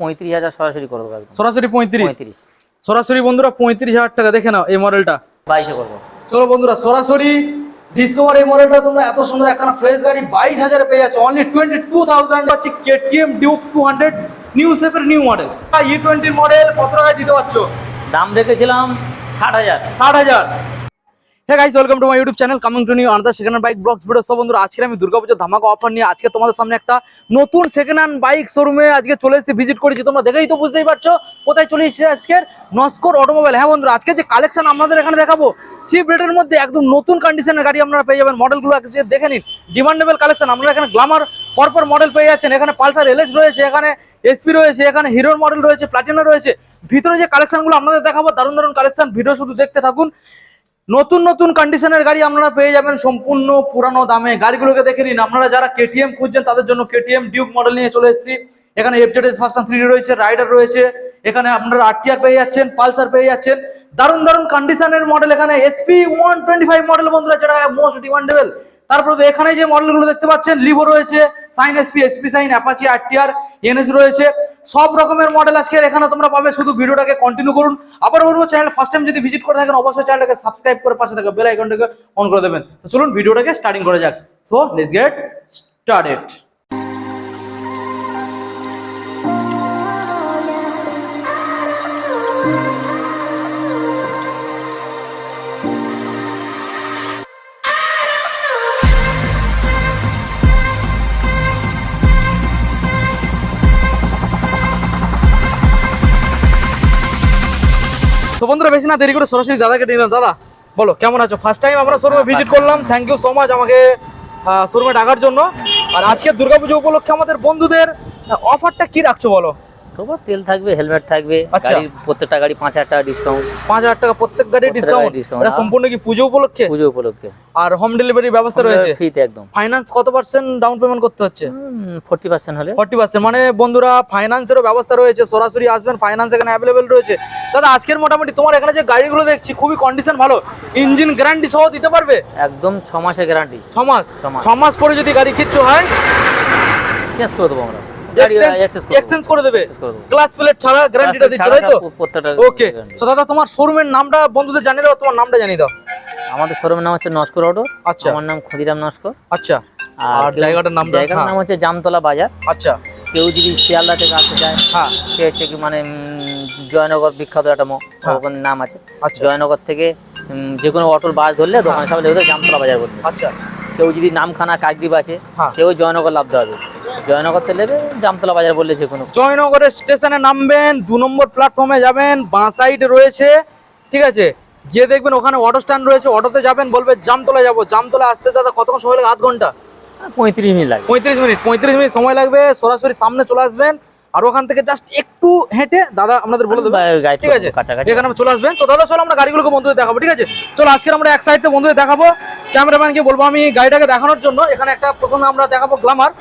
পঁয়ত্রিশ হাজার সরাসরি করে দেবো সরাসরি পঁয়ত্রিশ? সরাসরি বন্ধুরা পঁয়ত্রিশ হাজার টাকা দেখে নাও এই মডেলটা বাইশে করব। চলো বন্ধুরা সরাসরি ডিসকভার এই মডেলটা তোমরা এত সুন্দর একখানা ফ্রেশ গাড়ি বাইশ হাজারে পেয়ে যাচ্ছ। অনলি টোয়েন্টি টু থাউজেন্ড হচ্ছে KTM Duke two hundred new শেপের নিউ মডেল ই টোয়েন্টির মডেল কত টাকায় দিতে পারছ? দাম রেখেছিলাম ষাট হাজার। ষাট হাজার। হ্যাঁ guys welcome to my YouTube channel coming to new another second hand bike blogs video সব বন্ধুরা আজকে আমি দুর্গাপুজোর ধামাকা অফার নিয়ে আজকে তোমাদের সামনে একটা নতুন সেকেন্ড হ্যান্ড বাইক শোরুমে আজকে চলে এসেছি ভিজিট করেছি। তোমরা দেখেই তো বুঝতেই পারছ কোথায় চলে এসেছি আজকের নস্কর অটোমোবাইল হ্যাঁ বন্ধুরা, আজকে যে কালেকশন আমাদের এখানে দেখাবো চিপ রেটের মধ্যে একদম নতুন কন্ডিশনের গাড়ি আপনারা পেয়ে যাবেন। মডেলগুলো দেখে নিন ডিমান্ডেবল কালেকশন আপনারা এখানে গ্লামার পরপর মডেল পেয়ে যাচ্ছেন। এখানে পালসার এলএস রয়েছে, এখানে এসপি রয়েছে, এখানে হিরোর মডেল রয়েছে প্লাটিনা রয়েছে। ভিতরে যে কালেকশনগুলো আপনাদের দেখাবো, দারুণ দারুণ কালেকশন ভিডিও শুধু দেখতে থাকুন। নতুন নতুন কন্ডিশনের গাড়ি আপনারা পেয়ে যাবেন সম্পূর্ণ পুরানো দামে। গাড়িগুলোকে দেখে নিন, আপনারা যারা কেটিএম খুঁজছেন, তাদের জন্য কেটিএম ডিউক মডেল নিয়ে চলে এসেছি। এখানে এফজেডএস ভার্সন থ্রি রয়েছে রাইডার রয়েছে, এখানে আপনারা আরটিআর পেয়ে যাচ্ছেন পালসার পেয়ে যাচ্ছেন। দারুণ দারুণ কন্ডিশনের মডেল এখানে SP one twenty five model বন্ধুরা, যেটা মোস্ট ডিমান্ডেবল তারপরে তো এখানে যে মডেলগুলো দেখতে পাচ্ছেন লিভো রয়েছে Shine SP SP Shine Apache RTR NS রয়েছে। সব রকমের মডেল আজকের এখানে তোমরা পাবে। শুধু ভিডিওটাকে কন্টিনিউ করুন। আবার বলব চ্যানেল ফার্স্ট টাইম যদি ভিজিট করে থাকেন, অবশ্যই চ্যানেলটাকে সাবস্ক্রাইব করে পাশে থাকা বেল আইকনটাকে অন করে দেবেন। তো চলুন, ভিডিওটাকে স্টার্টিং করা যাক। সো লেটস গেট স্টার্টেড তো বন্ধুরা বেশি না দেরি করে সরাসরি দাদাকে নিলাম। দাদা বলো কেমন আছো? ফার্স্ট টাইম আমরা শোরুমে ভিজিট করলাম। থ্যাংক ইউ সো মাচ আমাকে শোরুমে ডাকার জন্য। আর আজকে দুর্গাপুজো উপলক্ষে আমাদের বন্ধুদের অফারটা কি রাখছো বলো? তবু তেল থাকবে হেলমেট থাকবে আচ্ছা। গাড়ির প্রত্যেকটা গাড়ি পাঁচ হাজার টাকা ডিসকাউন্ট পাঁচ হাজার টাকা প্রত্যেক গাড়ির ডিসকাউন্ট এটা সম্পূর্ণ কি পুজো উপলক্ষে? পুজো উপলক্ষে। আর হোম ডেলিভারি ব্যবস্থা রয়েছে? ফ্রিতে একদম। ফাইন্যান্স কত পার্সেন্ট ডাউন পেমেন্ট করতে হচ্ছে? ফোর্টি পার্সেন্ট হলে। ফর্টি পার্সেন্ট মানে বন্ধুরা ফাইন্যান্সেরও ব্যবস্থা রয়েছে। সরাসরি আসবেন ফাইন্যান্স এখানে অ্যাভেলেবেল রয়েছে। দাদা আজকের মোটামুটি তোমার এখানে যে গাড়িগুলো দেখছি খুবই কন্ডিশন ভালো। ইঞ্জিন গ্যারান্টি সহ দিতে পারবে? একদম ছ মাসের গ্যারান্টি ছ মাস ছ মাস। পরে যদি গাড়ি কিচ্ছু হয়? চেঞ্জ করে দেবো আমরা। এক্সচেঞ্জ করে দেবে। প্লেট ছাড়া গ্যারান্টিটা দিচ্ছে তাই তো? ওকে। তো দাদা তোমার শোরুমের নামটা বন্ধুদের জানিয়ে দাও তোমার নামটা জানিয়ে দাও। আমাদের শোরুমের নাম হচ্ছে নস্কর অটো আচ্ছা। আমার নাম ক্ষুদিরাম নস্কর। আচ্ছা। আর জায়গাটার নামটা? জায়গাটার হ্যাঁ। নাম হচ্ছে জামতলা বাজার। আচ্ছা। কেউ যদি শিয়ালদা থেকে আসতে চায় হ্যাঁ। সে হচ্ছে কি মানে জয়নগর বিখ্যাত একটা হ্যাঁ। নাম আছে। আচ্ছা। জয়নগর থেকে যে কোনো অটোর বাস ধরলে দোকান সামনে জামতলা বাজার বলতে আচ্ছা। কেউ যদি নামখানা কাকদ্বীপ আসে হ্যাঁ। সেও জয়নগর লাভতে হবে জয়নগর থেকে নেবে? জামতলা বাজার বললে যে কোনো জয়নগরের স্টেশনে নামবেন দু নম্বর প্ল্যাটফর্মে যাবেন বাঁ সাইডে রয়েছে ঠিক আছে? গিয়ে দেখবেন ওখানে অটো স্ট্যান্ড রয়েছে অটোতে যাবেন বলবে জামতলা যাব। জামতলা আসতে দাদা কতক্ষণ সময় লাগে? আধ ঘণ্টা? পঁয়ত্রিশ মিনিট লাগে পঁয়ত্রিশ মিনিট পঁয়ত্রিশ মিনিট সময় লাগবে সরাসরি সামনে চলে আসবেন আর ওখান থেকে জাস্ট একটু হেঁটে দাদা আপনাদের বলে দেবে ঠিক আছে? কাছাকাছি। এখানে আমরা চলে আসবেন তো দাদা চলো আমরা গাড়িগুলোকে বন্ধুদের দেখাবো ঠিক আছে? চলো আজকে আমরা এক সাইডে বন্ধুদের দেখাবো ক্যামেরাম্যানকে বলব আমি গাড়িটাকে দেখানোর জন্য এখানে একটা প্রথমে আমরা দেখাবো গ্লামার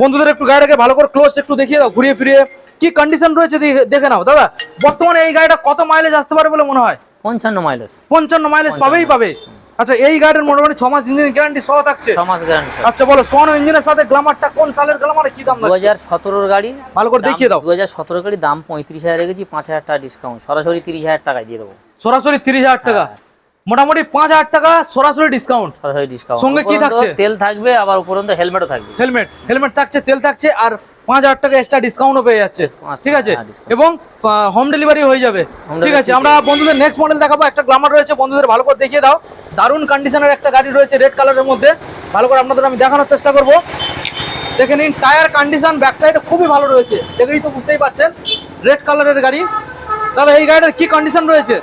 বন্ধুদের একটু গাড়িটাকে ভালো করে ক্লোজ একটু দেখিয়ে দাও ঘুরিয়ে ফিরিয়ে। কি কন্ডিশন রয়েছে দেখে- নাও দাদা। বর্তমানে এই গাড়িটা কত মাইলেজ আসতে পারে বলে মনে হয়? পঞ্চান্ন মাইলেজ পঞ্চান্ন মাইলেজ পাবেই পাবে। আচ্ছা এই গাড়ির মোটামুটি ছ মাস ইঞ্জিন গ্যারান্টি সহ থাকছে? ছ মাস গ্যারান্টি আচ্ছা বলো সোয়ানো ইঞ্জিনের সাথে গ্লামারটা কোন সালের গ্লামারে কি দাম দু হাজার সতেরোর গাড়ি। ভালো করে দেখিয়ে দাও। দু হাজার সতেরো গাড়ি দাম পঁয়ত্রিশ হাজার রেখেছি পাঁচ হাজার টাকা ডিসকাউন্ট সরাসরি তিরিশ হাজার টাকায় দিয়ে দেবো। সরাসরি তিরিশ হাজার টাকা। মোটামুটি পাঁচ হাজার টাকা সরাসরি ডিসকাউন্ট সরাসরি ডিসকাউন্ট সঙ্গে কি থাকছে? তেল থাকবে আবার উপরন্ত হেলমেটও থাকবে। হেলমেট হেলমেট থাকছে তেল থাকছে আর পাঁচ হাজার টাকা এক্সট্রা ডিসকাউন্টও পেয়ে যাচ্ছে। ঠিক আছে? হ্যাঁ, এবং হোম ডেলিভারি হয়ে যাবে। ঠিক আছে? আমরা বন্ধুদের নেক্সট মডেল দেখাবো। একটা গ্লামার রয়েছে বন্ধুদের ভালো করে দেখিয়ে দাও। দারুণ কন্ডিশনের একটা গাড়ি রয়েছে রেড কালারের মধ্যে। ভালো করে আপনাদের আমি দেখানোর চেষ্টা করব। দেখে নিন টায়ার কন্ডিশন ব্যাক সাইডে খুবই ভালো রয়েছে। দেখেই তো বুঝতেই পারছেন রেড কালারের গাড়ি। দাদা এই গাড়িটার কি কন্ডিশন রয়েছে?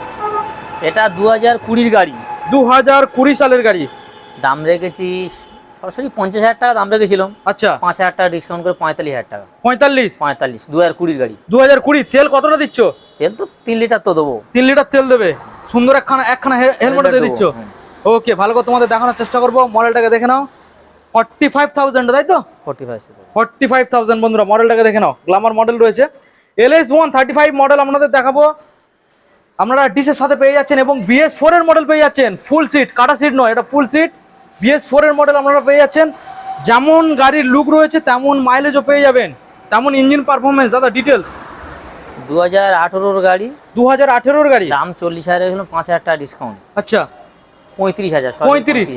এটা দু হাজার কুড়ির গাড়ি। দু হাজার কুড়ি সালের গাড়ি। দাম রেখেছি সরাসরি পঞ্চাশ হাজার টাকা দাম রেখেছিলাম। আচ্ছা। পাঁচ হাজার টাকা ডিসকাউন্ট করে পঁয়তাল্লিশ হাজার টাকা। পঁয়তাল্লিশ? পঁয়তাল্লিশ দু হাজার কুড়ির গাড়ি। দু হাজার কুড়ি তেল কতটা দিচ্ছ? তেল তো তিন লিটার তো দেবো। তিন লিটার তেল দেবে। সুন্দর একখানা একখানা হেলমেট দিয়ে দিচ্ছ? ওকে ভালো করে তোমাদের দেখানোর চেষ্টা করব। মডেলটাকে দেখে নাও। ফর্টি ফাইভ থাউজেন্ড তাই তো? Forty five forty five thousand বন্ধুরা মডেলটাকে দেখে নাও। গ্লামার মডেল রয়েছে। L S one thirty five model আপনাদের দেখাবো। আপনারা ডিসের সাথে পেয়ে যাচ্ছেন এবং বিএস ফোর এর মডেল পেয়ে যাচ্ছেন। ফুল সিট কাটা সিট নয় এটা ফুল সিট বিএস ফোর এর মডেল আপনারা পেয়ে যাচ্ছেন। যেমন গাড়ির লুক রয়েছে তেমন মাইলেজও পেয়ে যাবেন। তেমন ইঞ্জিন পারফরমেন্স দাদা ডিটেলস দু হাজার আঠেরোর গাড়ি। দু হাজার আঠেরোর গাড়ি? দাম চল্লিশ হাজার পাঁচ হাজার টাকা ডিসকাউন্ট আচ্ছা। পঁয়ত্রিশ হাজার পঁয়ত্রিশ।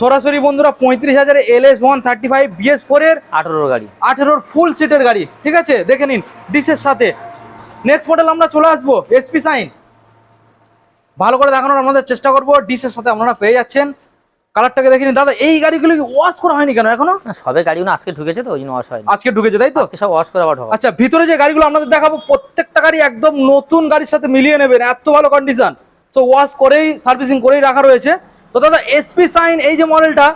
সরাসরি বন্ধুরা পঁয়ত্রিশ হাজারে L S one thirty five BS four এর আঠেরোর গাড়ি। আঠেরোর ফুল সিটের গাড়ি। ঠিক আছে? দেখে নিন ডিসের সাথে। নেক্সট মডেল আমরা চলে আসব এসপি সাইন ভালো করে দেখানোর আমাদের চেষ্টা করব। ডিসের সাথে আপনারা পেয়ে যাচ্ছেন। কালারটাকে দেখে নিন। দাদা এই গাড়িগুলো কি ওয়াশ করা হয়নি কেন এখনও? সবে গাড়িগুলো আজকে ঢুকেছে তো ওই জন্য ওয়াশ হয়নি। আজকে ঢুকেছে তাই তো? আজকে সব ওয়াশ করা ঢোকা আচ্ছা ভিতরে যে গাড়িগুলো আপনাদের দেখাবো প্রত্যেকটা গাড়ি একদম নতুন গাড়ির সাথে মিলিয়ে নেবেন। এত ভালো কন্ডিশন সো ওয়াশ করেই সার্ভিসিং করেই রাখা রয়েছে। তো দাদা এসপি সাইন এই যে মডেলটা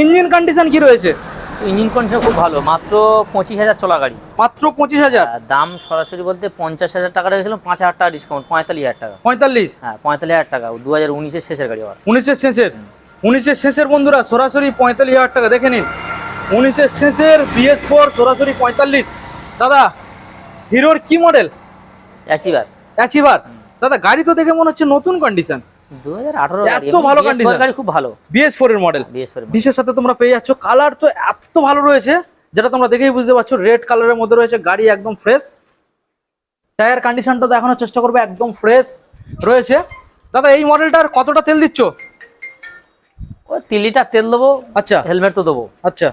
ইঞ্জিন কন্ডিশন কি রয়েছে? ইঞ্জিন কন্ডিশন খুব ভালো মাত্র পঁচিশ হাজার চলা গাড়ি। মাত্র পঁচিশ হাজার? দাম সরাসরি বলতে পঞ্চাশ হাজার টাকা রেখেছিল পাঁচ হাজার টাকা ডিসকাউন্ট পঁয়তাল্লিশ হাজার টাকা। পঁয়তাল্লিশ? হ্যাঁ পঁয়তাল্লিশ হাজার টাকা দু হাজার উনিশের শেষের গাড়ি আবার। উনিশের শেষের? উনিশের শেষের বন্ধুরা সরাসরি পঁয়তাল্লিশ হাজার টাকা দেখে নিন। উনিশের শেষের বিএস ফোর সরাসরি পঁয়তাল্লিশ। দাদা হিরোর কি মডেল অ্যাচিভার অ্যাচিভার দাদা গাড়ি তো দেখে মনে হচ্ছে নতুন কন্ডিশন এত ভালো। গাড়ি খুব ভালো। এর মডেল ডিশের সাথে তোমরা পেয়ে যাচ্ছ কালার তো এত ভালো রয়েছে যেটা তোমরা দেখেই বুঝতে পারছ রেড কালারের মধ্যে রয়েছে গাড়ি একদম ফ্রেশ টায়ার কন্ডিশনটা দেখানোর চেষ্টা করবে একদম ফ্রেশ রয়েছে। দাদা এই মডেলটার কতটা তেল দিচ্ছ? ও তিন লিটার তেল দেবো আচ্ছা। হেলমেট তো দেবো। আচ্ছা।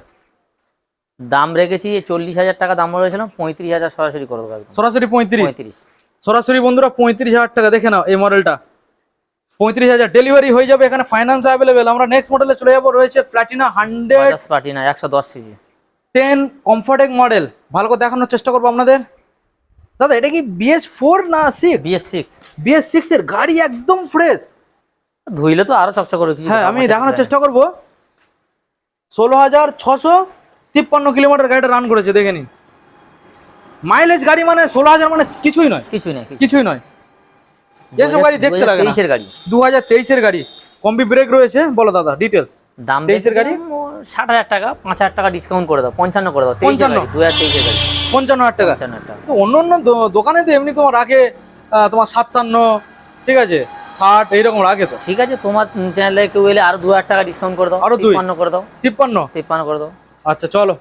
দাম রেখেছি চল্লিশ হাজার টাকা দাম বলেছিলাম পঁয়ত্রিশ হাজার সরাসরি করে দেবো সরাসরি পঁয়ত্রিশ? সরাসরি বন্ধুরা পঁয়ত্রিশ হাজার টাকা দেখে নাও এই মডেলটা পঁয়ত্রিশ হাজার ডেলিভারি হয়ে যাবে এখানে ফাইন্যান্স অ্যাভেলেবেল আমরা নেক্সট মডেলে চলে যাব রয়েছে প্ল্যাটিনা হান্ড্রেড বাজাজ পার্টি না একশো দশ সিজি টেন কমফর্টেক মডেল ভালো করে দেখানোর চেষ্টা করব আপনাদের। দাদা এটা কি বিএস ফোর না six BS six BS six এর গাড়ি একদম ফ্রেশ ধুইলে তো আরও চকচক করে হ্যাঁ আমি দেখানোর চেষ্টা করব। ষোলো হাজার ছশো তিপ্পান্ন কিলোমিটার গাড়িটা রান করেছে দেখে নিন। মাইলেজ গাড়ি মানে ষোলো হাজার মানে কিছুই নয়। কিছুই কিছু- কিছুই নয়। এসব গাড়ি দেখতে লাগে না। 2023 এর গাড়ি। দু হাজার তেইশের গাড়ি। কম্বি ব্রেক রয়েছে বলো দাদা ডিটেলস দাম 23 এর গাড়ি? ষাট হাজার টাকা পাঁচ হাজার টাকা ডিসকাউন্ট করে দাও পঞ্চান্ন করে দাও তেইশের 55 গাড়ি দু হাজার তেইশের গাড়ি। পঞ্চান্ন হাজার টাকা। পঞ্চান্ন অন্য অন্য দোকানে তো এমনি তোমার রাখে তোমার সাতান্ন ঠিক আছে? ষাট এইরকম রাখে তো। ঠিক আছে তোমার চ্যানেলে কেউ এলে আরও দু হাজার টাকা ডিসকাউন্ট করে দাও আরও। তিপ্পান্ন করে দাও। তিপ্পান্ন? তিপ্পান্ন করে দাও। আচ্ছা চলো।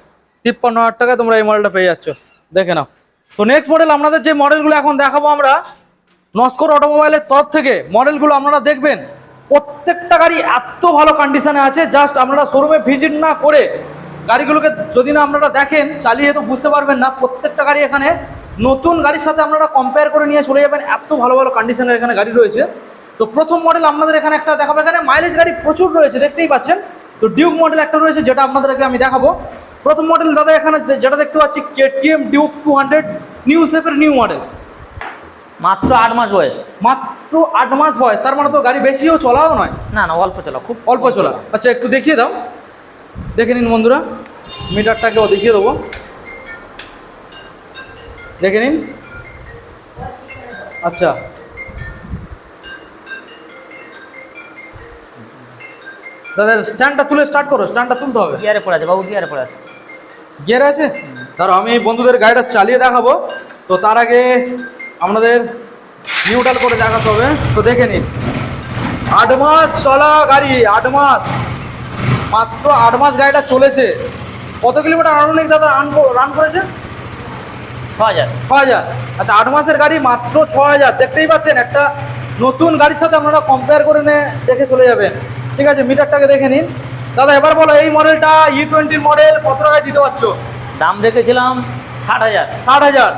তিপ্পান্ন হাজার টাকায় তোমরা এই মডেলটা পেয়ে যাচ্ছ। দেখে নাও। তো নেক্সট মডেল আপনাদের যে মডেলগুলো এখন দেখাবো আমরা নস্কর অটোমোবাইলের তরফ থেকে মডেলগুলো আপনারা দেখবেন। প্রত্যেকটা গাড়ি এত ভালো কন্ডিশনে আছে জাস্ট আপনারা শোরুমে ভিজিট না করে গাড়িগুলোকে যদি না আপনারা দেখেন, চালিয়ে তো বুঝতে পারবেন না, প্রত্যেকটা গাড়ি এখানে নতুন গাড়ির সাথে আপনারা কম্পেয়ার করে নিয়ে চলে যাবেন, এত ভালো ভালো কন্ডিশনের এখানে গাড়ি রয়েছে। তো প্রথম মডেল আপনাদের এখানে একটা দেখাবো, এখানে মাইলেজ গাড়ি প্রচুর রয়েছে, দেখতেই পাচ্ছেন। তো ডিউক মডেল একটা রয়েছে, যেটা আপনাদেরকে আমি দেখাবো। প্রথম মডেল দাদা এখানে যেটা দেখতে পাচ্ছি KTM Duke two hundred new শেপের নিউ মডেল মাত্র আট মাস বয়স। মাত্র আট মাস বয়স তার মানে তো গাড়ি বেশিও চলাও নয়? না না অল্প চলা খুব অল্প চলা। আচ্ছা একটু দেখিয়ে দাও। দেখে নিন বন্ধুরা মিটারটাকেও দেখিয়ে দেবো। দেখে নিন। আচ্ছা। দাদা স্ট্যান্ডটা তুলে স্টার্ট করো স্ট্যান্ডটা তুলতে হবে। গিয়ারে পড়ে আছে বাবু গিয়ারে পড়ে আছে। গিয়ার আছে? ধরো আমি বন্ধুদের গাড়িটা চালিয়ে দেখাবো। তো তার আগে আপনাদের নিউট্রাল করে দেখাতে হবে তো দেখে নিন। আট মাস চলা গাড়ি আট মাস। মাত্র আট মাস গাড়িটা চলেছে। কত কিলোমিটার আনুমানিক দাদা রান রান করেছে? ছ হাজার ছ হাজার আচ্ছা আট মাসের গাড়ি মাত্র ছ হাজার দেখতেই পাচ্ছেন একটা নতুন গাড়ির সাথে আপনারা কম্পেয়ার করে নিয়ে দেখে চলে যাবেন। ঠিক আছে মিটারটাকে দেখে নিন। দাদা এবার বলো এই মডেলটা ই টোয়েন্টির মডেল কত টাকায় দিতে পারছ? দাম রেখেছিলাম ষাট হাজার। ষাট হাজার।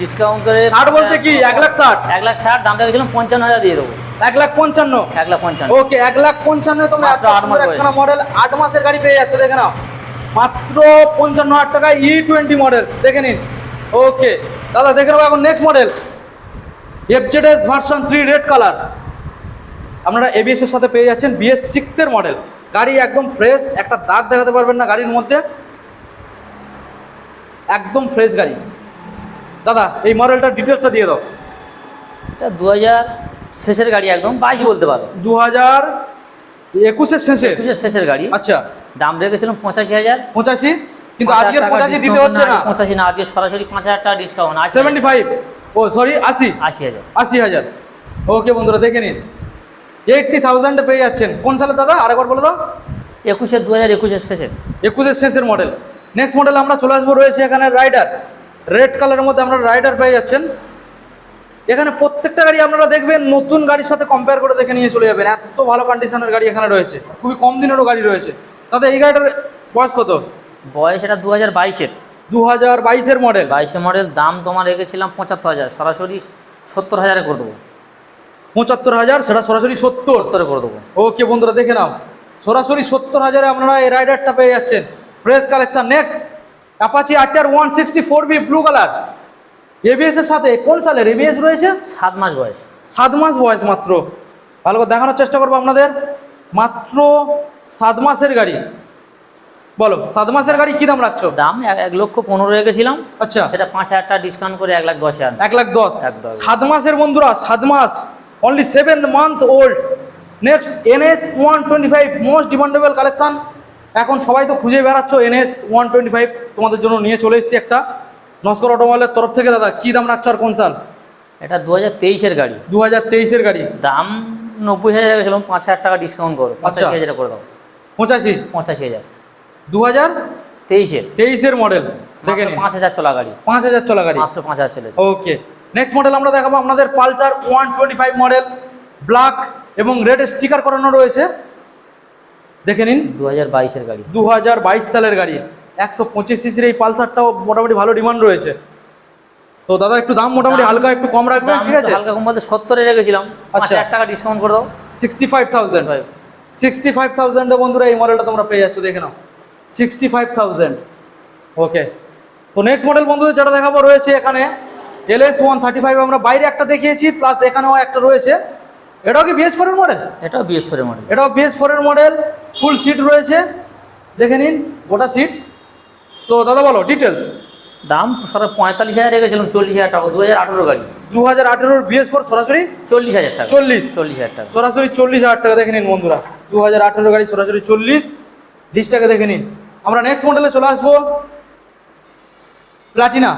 ডিসকাউন্ট করে ষাট বলতে কি? এক লাখ ষাট? এক লাখ ষাট দাম রেখেছিলাম পঞ্চান্ন হাজার দিয়ে দেবো। এক লাখ পঞ্চান্ন? এক লাখ পঞ্চান্ন। ওকে এক লাখ পঞ্চান্ন তোমরা একখানা মডেল আট মাসের গাড়ি পেয়ে যাচ্ছে দেখে নাও। মাত্র পঞ্চান্ন হাজার টাকায় ই টোয়েন্টি মডেল দেখে নিন। ওকে দাদা দেখে নেব এখন next model FZS version three red colour আপনারা এবিএস এর সাথে পেয়ে যাচ্ছেন বিএস সিক্স এর মডেল গাড়ি একদম ফ্রেশ একটা দাগ দেখাতে পারবেন না গাড়ির মধ্যে। একদম ফ্রেশ গাড়ি। দাদা এই মডেলটার ডিটেলসটা দিয়ে দাও। এটা দু হাজার শেষের গাড়ি একদম বাইশ বলতে পারো। দু হাজার একুশের শেষে? একুশের শেষের গাড়ি। আচ্ছা। দাম রেখেছিলাম পঁচাশি হাজার। পঁচাশি? কিন্তু আজকে আজকের পঁচাশি দিতে হচ্ছে না পঁচাশি না আজকে সরাসরি পাঁচ হাজার টাকা ডিসকাউন্ট আশি সেভেন্টি ফাইভ ও সরি আশি? আশি হাজার। আশি হাজার। ওকে বন্ধুরা দেখে নিন। এইটটি থাউজেন্ডে পেয়ে যাচ্ছেন। কোন সালে দাদা? আরেকবার বলে দাও। একুশের দু হাজার একুশের শেষের। একুশের শেষের মডেল নেক্সট মডেল আমরা চলে আসব রয়েছে এখানে রাইডার রেড কালারের মধ্যে আপনারা রাইডার পেয়ে যাচ্ছেন। এখানে প্রত্যেকটা গাড়ি আপনারা দেখবেন নতুন গাড়ির সাথে কম্পেয়ার করে দেখে নিয়ে চলে যাবেন। এত ভালো কন্ডিশনের গাড়ি এখানে রয়েছে। খুবই কম দিনেরও গাড়ি রয়েছে। তাতে এই গাড়িটার বয়স কত? বয়স এটা দু হাজার বাইশের। দু হাজার বাইশের মডেল বাইশে মডেল দাম তোমার রেখেছিলাম পঁচাত্তর হাজার। সরাসরি সত্তর হাজারে করে দেবো। পঁচাত্তর হাজার সেটা সরাসরি সত্তর? সত্তরে করে দেবো। ওকে বন্ধুরা দেখে নাও। সরাসরি সত্তর হাজারে আপনারা এই রাইডারটা পেয়ে যাচ্ছেন। Fresh collection next Apache RTR one sixty four B blue colour ABS এর সাথে কোন সালের এবিএস রয়েছে? সাত মাস বয়স। সাত মাস বয়স মাত্র। ভালো করে দেখানোর চেষ্টা করব আপনাদের। মাত্র সাত মাসের গাড়ি। বলো সাত মাসের গাড়ি কি দাম রাখছো? দাম এক- লক্ষ পনেরো রেখেছিলাম আচ্ছা। সেটা পাঁচ হাজার টাকা ডিসকাউন্ট করে এক লাখ দশ হাজার। এক লাখ দশ। সাত মাসের বন্ধুরা সাত মাস। Only seven month old next NS one twenty five most demandable collection এখন সবাই তো খুঁজে বেড়াচ্ছ এনএস ওয়ান টোয়েন্টি ফাইভ তোমাদের জন্য নিয়ে চলে এসেছি একটা। নস্কর অটোমোবাইলের তরফ থেকে দাদা কি দাম রাখছো আর কোন সাল? এটা দু হাজার তেইশের গাড়ি। দু হাজার তেইশের গাড়ি। দাম নব্বই হাজার রেখেছিলাম পাঁচ হাজার টাকা ডিসকাউন্ট করো। পঁচাশি আচ্ছা। হাজার করে দাও। পঁচাশি? পঁচাশি হাজার। দু হাজার তেইশের। তেইশের মডেল দেখেন পাঁচ হাজার চলা গাড়ি। পাঁচ হাজার চলা গাড়ি। মাত্র পাঁচ হাজার চলেছে ওকে নেক্সট মডেল আমরা দেখাবো। আপনাদের Pulsar one twenty five model black এবং রেড স্টিকার করানো রয়েছে। দেখে নিন। দু হাজার বাইশের গাড়ি। দু হাজার বাইশ সালের গাড়ি। একশো পঁচিশ সিসির এই পালসারটাও মোটামুটি ভালো ডিমান্ড রয়েছে। তো দাদা একটু দাম মোটামুটি হালকা একটু কম রাখবেন ঠিক আছে? হালকা কম বলতে সত্তরে রেখেছিলাম আচ্ছা। এক টাকা ডিসকাউন্ট করে দাও। Sixty five thousand sixty five থাউজেন্ডে বন্ধুরা এই মডেলটা তোমরা পেয়ে যাচ্ছ দেখে নাও। সিক্সটি ফাইভ থাউজেন্ড ওকে তো নেক্সট মডেল বন্ধুদের যেটা দেখাবো রয়েছে এখানে। L S one thirty five আমরা বাইরে একটা দেখিয়েছি প্লাস এখানেও একটা রয়েছে। এটাও কি বিএস ফোরের মডেল এটাও বিএস ফোরের মডেল এটাও বিএস ফোরের মডেল ফুল সিট রয়েছে। দেখে নিন গোটা সিট তো দাদা বলো ডিটেলস দাম সারা পঁয়তাল্লিশ হাজার রেখেছিলাম চল্লিশ হাজার টাকা। দু হাজার আঠেরো গাড়ি। দু হাজার আঠেরোর বিএস ফোর সরাসরি? চল্লিশ হাজার টাকা। চল্লিশ। চল্লিশ হাজার টাকা। সরাসরি চল্লিশ হাজার টাকা দেখে নিন বন্ধুরা। দু হাজার আঠেরো গাড়ি সরাসরি চল্লিশ। ডিসটাকে দেখে নিন। আমরা নেক্সট মডেলে চলে আসব। প্লাটিনা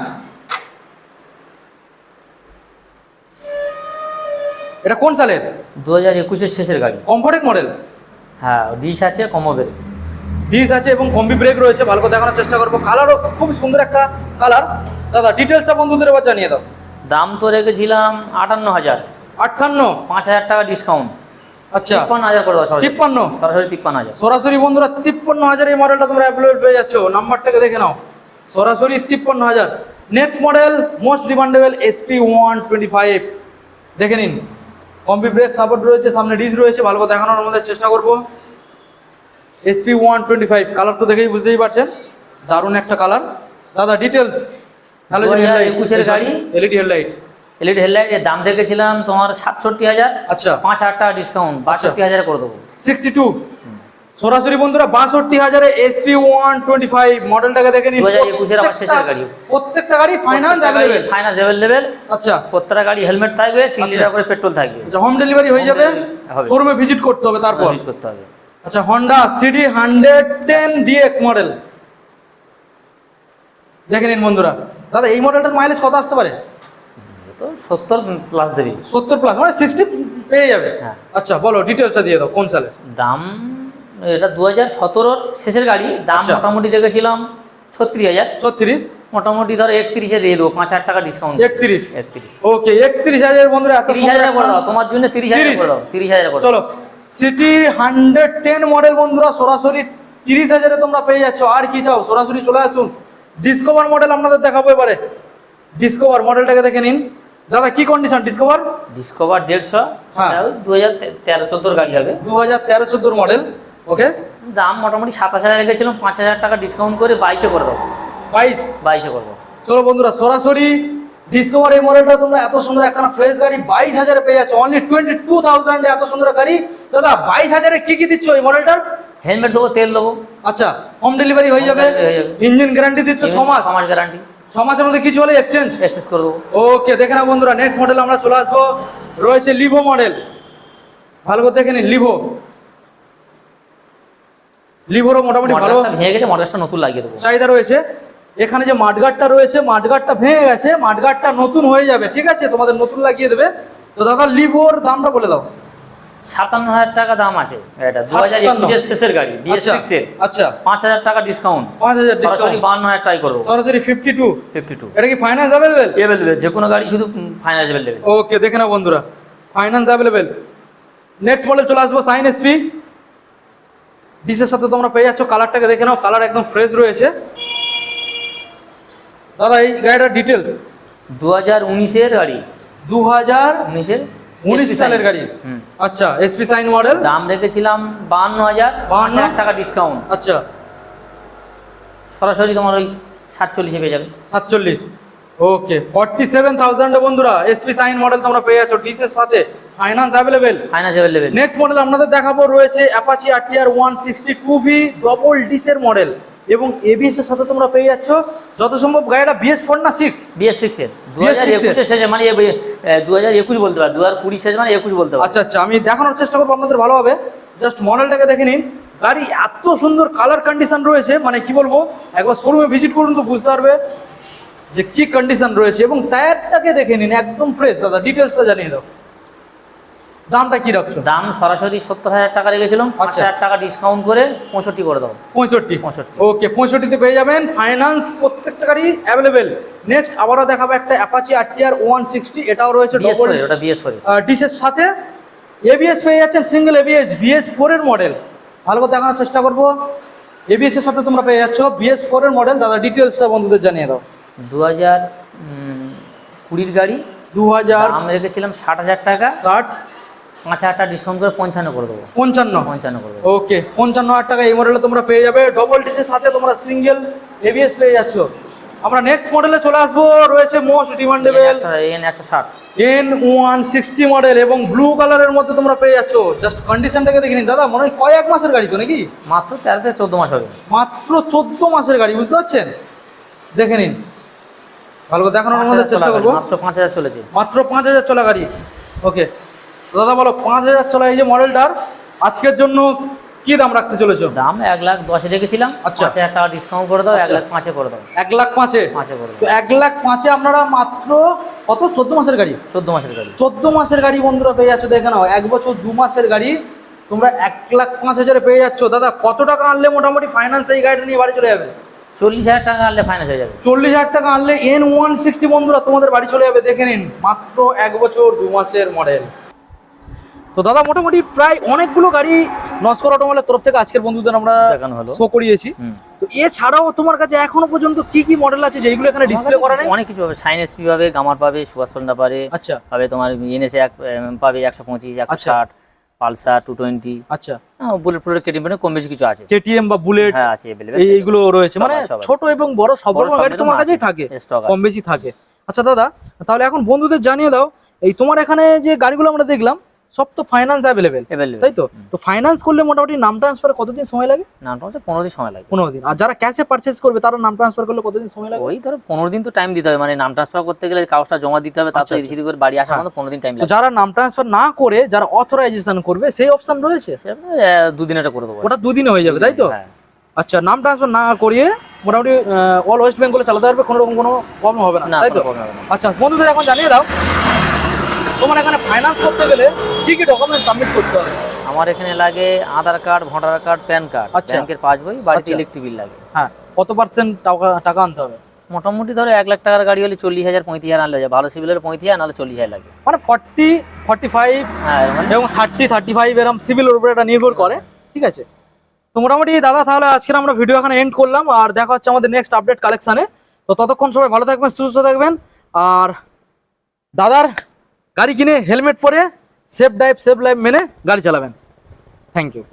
এটা কোন সালের? দু হাজার একুশের শেষের গাড়ি। কমফোর্টেক মডেল হ্যাঁ ডিশ আছে কমোবের ডিস আছে এবং কম্বি ব্রেক রয়েছে ভালো করে দেখানোর চেষ্টা করব। কালারও খুব সুন্দর একটা কালার দাদা ডিটেলসটা বন্ধুদের এবার জানিয়ে দাও। দাম তো রেখেছিলাম আটান্ন হাজার আটান্ন? পাঁচ হাজার টাকা ডিসকাউন্ট আচ্ছা। তিপ্পান্ন হাজার করে দাও সরাসরি। তিপ্পান্ন? সরাসরি তিপ্পান্ন হাজার সরাসরি বন্ধুরা তিপ্পান্ন হাজার এই মডেলটা তোমরা অ্যাভেলেবল পেয়ে যাচ্ছ। নাম্বারটাকে দেখে নাও। সরাসরি তিপ্পান্ন হাজার next model most demandable SP one twenty five দেখে নিন। কম্পি ব্রেক সাপোর্ট রয়েছে সামনে ডিস রয়েছে ভালো করে দেখানোর আমাদের চেষ্টা করব। SP one twenty five colour তো দেখেই বুঝতেই পারছেন দারুণ একটা কালার দাদা ডিটেলস হ্যালো 2021 এর গাড়ি। এলইডি হেডলাইট এলইডি হেডলাইটের দাম দেখেছিলাম তোমার সাতষট্টি হাজার। আচ্ছা। পাঁচ হাজার টাকা ডিসকাউন্ট বাষট্টি হাজার করে দেবো। সিক্সটি টু সরাসরি বন্ধুরা বাষট্টি হাজারে এসপি ওয়ান টোয়েন্টি ফাইভ মডেলটাকে দেখে নিন। 2021 এর আবার শেষের গাড়ি। প্রত্যেকটা গাড়ি ফাইন্যান্স অ্যাভেলেবেল ফাইনান্স অ্যাভেলেবেল আচ্ছা। প্রত্যেকটা গাড়ি হেলমেট থাকবে তিন আচ্ছা। লিটার করে পেট্রোল থাকবে। আচ্ছা হোম ডেলিভারি হয়ে যাবে। শোরুমে ভিজিট করতে হবে তারপর। Visit করতে হবে। আচ্ছা Honda CD hundred ten DX model দেখে নিন বন্ধুরা। দাদা এই মডেলটার মাইলেজ কত আসতে পারে? তো সত্তর প্লাস দেবে। সত্তর প্লাস মানে সিক্সটি পেয়ে যাবে। হ্যাঁ। আচ্ছা বলো ডিটেলসটা দিয়ে দাও কোন সালে দাম এটা দু হাজার সতেরোর শেষের গাড়ি দাম আচ্ছা। মোটামুটি রেখেছিলাম ছত্রিশ হাজার। ছত্রিশ? মোটামুটি ধরো একত্রিশে দিয়ে দেবো পাঁচ হাজার টাকা ডিসকাউন্ট একত্রিশ? একত্রিশ। ওকে একত্রিশ হাজার বন্ধুরা তিরিশ হাজার করে দাও তোমার জন্য তিরিশ হাজার করে দাও তিরিশ হাজার করে চলো সিটি হান্ড্রেড টেন মডেল বন্ধুরা সরাসরি তিরিশ হাজারে তোমরা পেয়ে যাচ্ছ। আর কি চাও সরাসরি চলে আসুন। ডিসকভার মডেল আপনাদের দেখাবো এবারে। ডিসকভার মডেলটাকে দেখে নিন। দাদা কি কন্ডিশন ডিসকভার ডিসকভার দেড়শো হ্যাঁ। দু হাজার তেরো চোদ্দোর গাড়ি হবে। দু হাজার তেরো চোদ্দোর মডেল ওকে? দাম মোটামুটি সাতাশ হাজার রেখেছিলাম পাঁচ হাজার টাকা ডিসকাউন্ট করে বাইশে করে দাও বাইশ? বাইশে করব চলো বন্ধুরা সরাসরি ডিসকভার এই মডেলটা তোমরা এত সুন্দর একটা ফ্রেশ গাড়ি বাইশ হাজারে পেয়ে যাচ্ছ। অনলি টোয়েন্টি টু থাউজেন্ড এত সুন্দর গাড়ি। দাদা বাইশ হাজারে কি কি দিচ্ছ এই মডেলটার হেলমেট দেবো তেল দেবো। আচ্ছা হোম ডেলিভারি হয়ে যাবে। ইঞ্জিন গ্যারান্টি দিচ্ছ ছ মাস? মাস গ্যারান্টি ছ মাসের মধ্যে কিছু হলে এক্সচেঞ্জ অ্যাক্সেস করে দেবো। ওকে দেখে না বন্ধুরা নেক্সট মডেল আমরা চলে আসব। রয়েছে লিভো মডেল ভালো করে দেখে নিন লিভো লিভোরও মোটামুটি ভালো ভেঙে গেছে মডেলটা নতুন লাগিয়ে দেবো। চাহিদা রয়েছে। এখানে যে মাঠগাটটা রয়েছে মাঠগাটটা ভেঙে গেছে মাঠগাটটা নতুন হয়ে যাবে ঠিক আছে? তোমাদের নতুন লাগিয়ে দেবে। তো দাদা লিভোর দামটা বলে দাও। সাতান্ন হাজার টাকা দাম আছে এটা দু হাজার একুশের শেষের গাড়ি বিএস আচ্ছা সিক্স এর। আচ্ছা। পাঁচ হাজার টাকা ডিসকাউন্ট পাঁচ হাজার সরাসরি বান্ন হাজার করব। সরাসরি ফিফটি টু ফিফটি টু এটা কি ফাইন্যান্স অ্যাভেলেবেল যে কোনো গাড়ি শুধু ফাইন্যান্স অ্যাভেলেবেল ওকে দেখে নাও বন্ধুরা। ফাইন্যান্স অ্যাভেলেবেল নেক্সট মডেল চলে আসব সাইন এসপি ডিসের সাথে তোমরা পেয়ে যাচ্ছ কালারটাকে দেখে নাও কালার একদম ফ্রেশ রয়েছে। দাদা এই গাড়িটার ডিটেলস দু হাজার উনিশের গাড়ি। দু হাজার উনিশের উনিশ সালের গাড়ি। আচ্ছা এসপি সাইন মডেল দাম রেখেছিলাম বাহান্ন? হাজার পাঁচ 52 হাজার টাকা ডিসকাউন্ট আচ্ছা। সরাসরি তোমার ওই সাতচল্লিশে পেয়ে যাবে। সাতচল্লিশ। ওকে ফর্টি সেভেন থাউজেন্ড বন্ধুরা এসপি সাইন মডেল তোমরা পেয়ে যাচ্ছ ডিসের সাথে finance available finance available next model আপনাদের দেখাবো রয়েছে Apache RTR one sixty two V double ডিসের model এবং এবিএস এর সাথে তোমরা পেয়ে যাচ্ছ। যত সম্ভব গাড়িটা বিএস ফোর না সিক্স বিএস সিক্স এর। দু হাজার? একুশের শেষে মানে দু হাজার একুশ বলতে পারো দু হাজার কুড়ি শেষ মানে একুশ বলতে পারো। আচ্ছা আচ্ছা আমি দেখানোর চেষ্টা করব আপনাদের ভালোভাবে জাস্ট মডেলটাকে দেখে নিন। গাড়ি এত সুন্দর কালার কন্ডিশন রয়েছে মানে কি বলব একবার শোরুমে ভিজিট করুন তো বুঝতে পারবে। যে কি কন্ডিশন রয়েছে এবং টায়ারটাকে দেখে নিন একদম ফ্রেশ দাদা ডিটেলসটা জানিয়ে দাও। দামটা কি রাখছো? দাম সরাসরি সত্তর হাজার টাকা রেখেছিলাম। পাঁচ আচ্ছা। হাজার টাকা ডিসকাউন্ট করে পঁয়ষট্টি করে দাও পঁয়ষট্টি। পঁয়ষট্টি। ওকে পঁয়ষট্টিতে পেয়ে যাবেন ফাইন্যান্স প্রত্যেকটা গাড়ি অ্যাভেলেবেল নেক্সট আবারও দেখাবো একটা অ্যাপাচি আরটিআর ওয়ান সিক্সটি এটাও রয়েছে ওটা বিএস ফোর ডিসের সাথে। এবিএস পেয়ে যাচ্ছেন সিঙ্গেল এবিএস বিএস ফোরের মডেল ভালো করে দেখানোর চেষ্টা করব। এবিএস এর সাথে তোমরা পেয়ে যাচ্ছ বিএস ফোরের মডেল দাদা ডিটেলসটা বন্ধুদের জানিয়ে দাও। দু হাজার কুড়ির গাড়ি। দু হাজার দাম রেখেছিলাম ষাট হাজার টাকা। ষাট? পাঁচ হাজার টাকা ডিসকাউন্ট করে পঞ্চান্ন করে দেবো। পঞ্চান্ন? পঞ্চান্ন করে দেবো। ওকে পঞ্চান্ন হাজার টাকা এই মডেলে তোমরা পেয়ে যাবে। ডবল ডিসের সাথে তোমরা সিঙ্গেল এবিএস পেয়ে যাচ্ছ। আমরা নেক্সট মডেলে চলে আসব। রয়েছে মোস্ট ডিমান্ডেবল এন একশো ষাট। এন ওয়ান সিক্সটি মডেল এবং ব্লু কালারের মধ্যে তোমরা পেয়ে যাচ্ছ। জাস্ট কন্ডিশনটাকে দেখে নিন। দাদা মনে হয় কয়েক মাসের গাড়ি তো নাকি? মাত্র তেরো থেকে চোদ্দ মাস হবে। মাত্র চোদ্দ মাসের গাড়ি বুঝতে পারছেন? দেখে নিন। ভালো করে দেখানোর মধ্যে চেষ্টা করব। মাত্র পাঁচ হাজার চলেছে। মাত্র পাঁচ হাজার চলা গাড়ি। ওকে। দাদা বলো পাঁচ হাজার চলা এই যে মডেলটার আজকের জন্য কি দাম রাখতে চলেছো? দাম এক লাখ দশে রেখেছিলাম। আচ্ছা। হাজার টাকা ডিসকাউন্ট করে দাও এক আচ্ছা। লাখ পাঁচে করে দাও। এক লাখ পাঁচে? পাঁচে করে তো দাও। এক লাখ পাঁচে আপনারা মাত্র কত? চোদ্দ মাসের গাড়ি? চোদ্দ মাসের গাড়ি। চোদ্দ মাসের গাড়ি বন্ধুরা পেয়ে যাচ্ছ দেখে নাও এক বছর দু মাসের গাড়ি তোমরা এক লাখ পাঁচ হাজারে পেয়ে যাচ্ছ। দাদা কত টাকা আনলে মোটামুটি ফাইন্যান্স এই গাড়িটা নিয়ে বাড়ি চলে যাবে? চল্লিশ হাজার টাকা আনলে ফাইন্যান্স হয়ে যাবে। চল্লিশ হাজার টাকা আনলে এন ওয়ান সিক্সটি বন্ধুরা তোমাদের বাড়ি চলে যাবে দেখে নিন। মাত্র এক বছর দু মাসের মডেল তো দাদা মোটামুটি প্রায় অনেকগুলো গাড়ি নস্কর অটোমোবাইলের তরফ থেকে আজকের বন্ধুদের আমরা শো করিয়েছি। তো এছাড়াও তোমার কাছে এখনও পর্যন্ত কি কি মডেল আছে যেগুলো এখানে ডিসপ্লে করা নেই? অনেক কিছু পাবে। সাইন এসপি পাবে গামার পাবে সুভাষ পাবে আচ্ছা। পাবে তোমার এনএসএ এক পাবে একশো পঁচিশ একশো আচ্ছা। ষাট। পালসার টু টোয়েন্টি আচ্ছা। বুলেট ফুলেট কেটে মানে কম বেশি কিছু আছে। কেটিএম বা বুলেট হ্যাঁ আছে এইগুলো রয়েছে। মানে। ছোট এবং বড় সব বড় রকম গাড়ি তোমার কাছেই থাকে। কম বেশি থাকে। আচ্ছা দাদা তাহলে এখন বন্ধুদের জানিয়ে দাও এই তোমার এখানে যে গাড়িগুলো আমরা দেখলাম সব তো ফাইন্যান্স অ্যাভেলেবেল তাই তো? তো ফাইন্যান্স করলে মোটামুটি নাম ট্রান্সফার কতদিন সময় লাগে? নাম হচ্ছে পনেরো দিন সময় লাগে। পনেরো দিন। আর যারা ক্যাশে পারচেস করবে তারা নাম ট্রান্সফার করলে কতদিন সময় লাগে? ওই ধরো পনেরো দিন তো টাইম দিতে হবে। মানে নাম ট্রান্সফার করতে গেলে কাগজটা জমা দিতে হবে তারপর আচ্ছা, এদিক করে বাড়ি আসার হ্যাঁ। মতো পনেরো দিন টাইম লাগে যারা নাম ট্রান্সফার না করে যারা অথরাইজেশন করবে সেই অপশন রয়েছে? দুদিন এটা করে দেবো। ওটা দুদিনে হয়ে যাবে তাই তো? হ্যাঁ। আচ্ছা নাম ট্রান্সফার না করিয়ে মোটামুটি অল ওয়েস্ট বেঙ্গলে চালাতে পারবে কোনো রকম কোনো প্রবলেম হবে না তাই তো। আচ্ছা বন্ধুদের এখন জানিয়ে দাও। তোমার এখানে ফাইন্যান্স করতে গেলে কি কি ডকুমেন্ট সাবমিট করতে হবে? আমার এখানে লাগে Aadhaar card voter card PAN card. আচ্ছা। ব্যাংকের পাসবই বাড়িতে আচ্ছা। ইলেকট্রিক বিল লাগে। হ্যাঁ কত পার্সেন্ট টাকা টাকা আনতে হবে? মোটামুটি ধরো এক লাখ টাকার গাড়ি হলে চল্লিশ হাজার পঁয়ত্রিশ হাজার আনলে যায়। ভালো সিভিলের পঁয়ত্রিশ হাজার নাহলে চল্লিশ হাজার লাগে। মানে ফর্টি ফর্টি ফাইভ এবং থার্টি থার্টি ফাইভ এরকম সিভিলের উপরে এটা নির্ভর করে। ঠিক আছে? তো মোটামুটি দাদা তাহলে আজকে আমরা ভিডিও এখানে এন্ড করলাম। আর দেখা হচ্ছে আমাদের নেক্সট আপডেট কালেকশানে তো ততক্ষণ সবাই ভালো থাকবেন সুস্থ থাকবেন। আর দাদার গাড়ি কিনে হেলমেট পরে সেফ ড্রাইভ সেফ লাইফ মেনে গাড়ি চালাবেন। Thank you